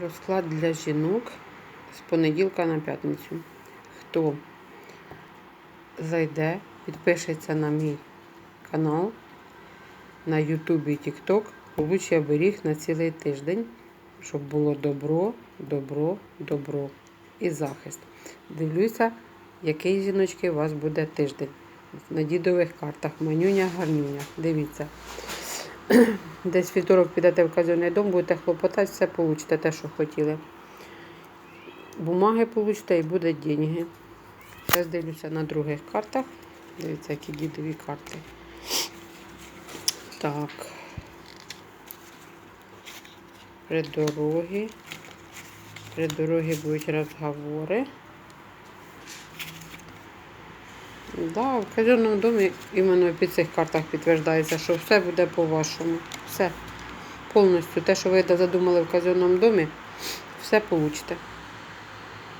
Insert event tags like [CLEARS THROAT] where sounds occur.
Розклад для жінок з понеділка на п'ятницю. Хто зайде, підпишеться на мій канал на Ютубі і Тікток, получить оберіг на цілий тиждень, щоб було добро, добро, добро і захист. Дивлюся, який жіночки у вас буде тиждень. На дідових картах манюня, гарнюня. Дивіться. [CLEARS THROAT] Десь вівторок підете в казенний дом, будете хлопотати, все получите те, що хотіли. Бумаги получите і буде деньги. Зараз дивлюся на других картах. Дивіться, які дідові карти. Так. При дорогі. При дорогі будуть розговори. Да, в казенному домі іменно під цих картах підтверджується, що все буде по-вашому. Все. Повністю те, що ви задумали в казенному домі, все получите.